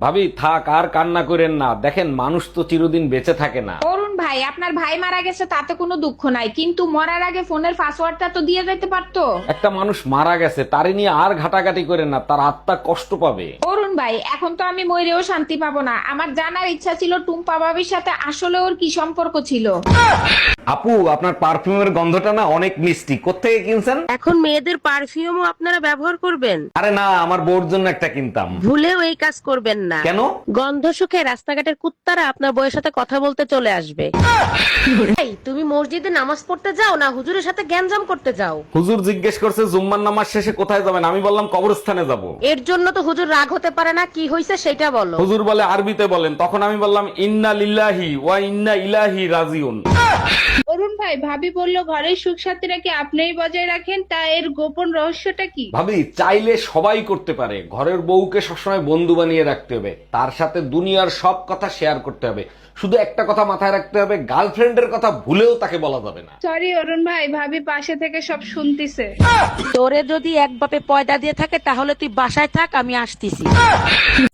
ভাবি থাক আর কান্না করেন না দেখেন মানুষ তো চিরদিন বেঁচে থাকে না ভাই আপনার ভাই মারা গেছে তাতে কোনো দুঃখ নাই। কিন্তু মরার আগে ফোনের পাসওয়ার্ডটা তো দিয়ে যেতে পারতো। একটা মানুষ মারা গেছে তারে নিয়ে আর ঘাটাঘাটি করেন না তার আত্মা কষ্ট পাবে। অরুণ ভাই এখন তো আমি মরেও শান্তি পাবো না। আমার জানার ইচ্ছা ছিল টুম্পা বাবির সাথে আসলে ওর কি সম্পর্ক ছিল। আপু আপনার পারফিউমের গন্ধটা না অনেক মিষ্টি। কোথেকে কিনছেন? এখন মেয়েদের পারফিউমও আপনারা ব্যবহার করবেন। আরে না আমার বউর জন্য একটা কিনতাম। ভুলেও এই কাজ করবেন না। কেন? গন্ধ সুখে রাস্তাঘাটের কুত্তারা আপনার বউয়ের সাথে কথা বলতে চলে আসবে। তুমি মসজিদে নামাজ পড়তে যাও না হুজুরের সাথে গ্যাঞ্জাম করতে যাও? হুজুর জিজ্ঞেস করছে জুম্মার নামাজ শেষে কোথায় যাবেন? আমি বললাম কবরস্থানে যাব। এর জন্য তো হুজুর রাগ হতে পারে না কি হয়েছে সেটা বলো। হুজুর বলে আরবিতে বলেন। তখন আমি বললাম ইন্না লিল্লাহি ওয়া ইন্না ইলাহি রাজিউন। ভাই ভাবি বলল ঘরের সুখ সাথীরা কি আপনিই বজায় রাখেন? তা এর গোপন রহস্যটা কি? ভাবি চাইলে সবাই করতে পারে। ঘরের বউকে সবসময় বন্ধু বানিয়ে রাখতে হবে। তার সাথে দুনিয়ার সব কথা শেয়ার করতে হবে। শুধু একটা কথা মাথায় রাখতে হবে গার্লফ্রেন্ডের কথা ভুলেও তাকে বলা যাবে না। সরি অরুণ ভাই ভাবি পাশে থেকে সব শুনতিছে। তোরে যদি এক বাপে পয়দা দিয়ে থাকে তাহলে তুই বাসায় থাক আমি আসতেছি।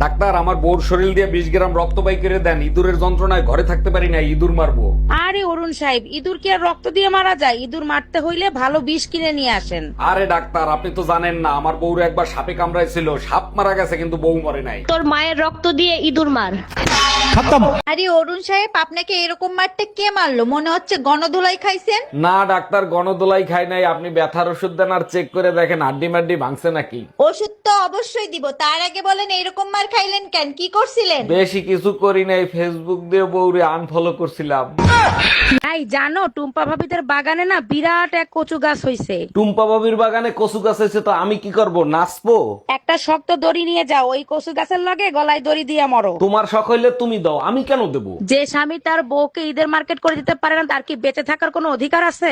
ডাক্তার আমার বউর শরীর দিয়ে বিশ গ্রাম রক্ত বাই করে দেন। ইঁদুরের যন্ত্রণায় ঘরে থাকতে পারি না ইঁদুর মারবো। আরে অরুণ সাহেব ইঁদুর কি আর রক্ত দিয়ে মারা যায় ইঁদুর মারতে হইলে ভালো বিষ কিনে নিয়ে আসেন। আরে ডাক্তার আপনি তো জানেন না আমার বউর একবার সাপে কামড়াইছিল সাপ মারা গেছে কিন্তু বউ মরে নাই। তোর মায়ের রক্ত দিয়ে ইঁদুর মার। আরে অরুণ সাহেব আপনাকে এরকম মারতে কে মারলো? মনে হচ্ছে গণধোলাই খাইছেন? না ডাক্তার গণদোলাই খাই নাই আপনি ব্যথার ওষুধ দেন আর চেক করে দেখেন আড্ডি মাড্ডি ভাঙছে নাকি? ওষুধ তো অবশ্যই দিব তার আগে বলেন এরকম মার খাইলেন কেন? কি করছিলেন? বেশি কিছু করি নাই ফেসবুক দিয়ে বউরে আনফলো করছিলাম। তাই জানো টুম্পা ভাবিদের বাগানে না বিরাট এক কচু গাছ হইছে। টুম্পা ভাবির বাগানে কচু গাছ হয়েছে তো আমি কি করব? নাচবো? একটা শক্ত দড়ি নিয়ে যাও ওই কচু গাছের লগে গলায় দড়ি দিয়ে মরো। তোমার শখ হইলে তুমি দাও আমি কেন দেবো? যে স্বামী তার বউকে ঈদের মার্কেট করে দিতে পারে না তার কি বেঁচে থাকার কোনো অধিকার আছে?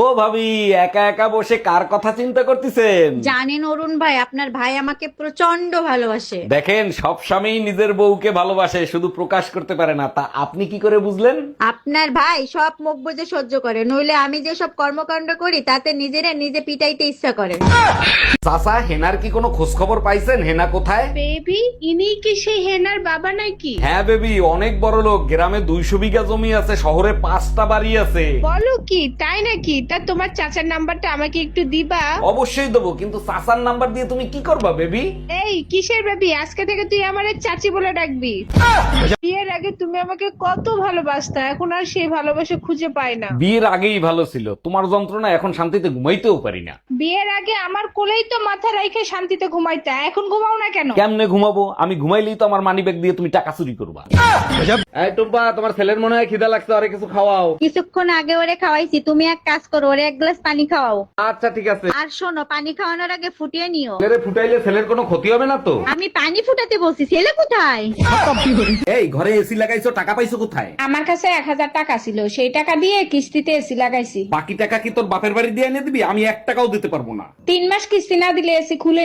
ও ভাবি একা একা বসে কার কথা চিন্তা করতেছেন? জানেন অরুণ ভাই আপনার ভাই আমাকে প্রচণ্ড ভালোবাসে। দেখেন সব স্বামী নিজের বউকে ভালোবাসে শুধু প্রকাশ করতে পারে না তা আপনি কি করে বুঝলেন? আপনার ভাই সব মুখ বুঝে সহ্য করে নইলে আমি যে সব কর্মকাণ্ড করি তাতে নিজেরা নিজে পিটাইতে ইচ্ছা করে। চাচা হেনার কি কোনো খোঁজ খবর পাইছেন? হেনা কোথায়? বেবি ইনি কি সেই হেনার বাবা নাকি? হ্যাঁ বেবি অনেক বড় লোক। গ্রামে দুইশো বিঘা জমি আছে শহরে পাঁচটা বাড়ি আছে। বলো কি তাই নাকি? তা তোমার চাচার নাম্বারটা আমাকে একটু দিবা। অবশ্যই দেবো কিন্তু চাচার নাম্বার দিয়ে তুমি কি করবা বেবি? এই কিসের বেবি? আজকে থেকে তুই আমার চাচি বলে ডাকবি। বিয়ের আগে তুমি আমাকে কত ভালোবাসতা এখন আর সেই ভালোবাসা খুঁজে পাই না। বিয়ের আগেই ভালো ছিল। তোমার যন্ত্রণা এখন শান্তিতে ঘুমাইতেও পারি না। বিয়ের আগে আমার কোলেই তো মাথা রাইখে শান্তিতে ঘুমাইতা এখন ঘুমাও না কেন? কেমনে ঘুমাবো? আমি ঘুমাইলেই তো আমার মানি ব্যাগ দিয়ে তুমি টাকা চুরি করবা। এই টুম্পা তোমার ছেলের মনে হয় খিদা লাগছে আরে কিছু খাওয়াও। কিছুক্ষণ আগে ওরে খাওয়াইছি তুমি এক কাজ করো ওরে এক গ্লাস পানি খাওয়াও। আচ্ছা ঠিক আছে। আর শোনো পানি খাওয়ানোর আগে ফুটিয়ে নিও। ছেলেরে ফুটাইলে ছেলের কোনো ক্ষতি হবে না তো? আমি পানি ফুটাতে বলছি ছেলে কোথায়? এই ঘরে এসি লাগাইছো টাকা পাইছো কোথায়? আমার কাছে এক হাজার টাকা ছিল সেই টাকা দিয়ে কিস্তিতে এসি লাগাইছি। বাকি টাকা কি তোর বাপের বাড়ি দিয়ে এনে দিবি? আমি এক টাকাও দিতে পারব না। তিন মাস কিস্তি না দিলে এসি খুলে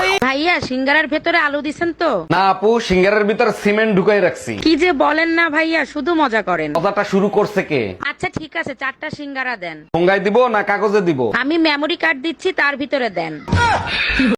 ভাইয়া সিঙ্গারার ভেতরে আলু দিছেন তো? না আপু সিঙ্গারের ভিতরে সিমেন্ট ঢুকাই রাখছি। কি যে বলেন না ভাইয়া শুধু মজা করেন। কথাটা শুরু করছে কে? আচ্ছা ঠিক আছে চারটা সিঙ্গারা দেন। ঠোঙ্গায় দিব না কাগজে দিব? আমি মেমরি কার্ড দিচ্ছি তার ভিতরে দেন।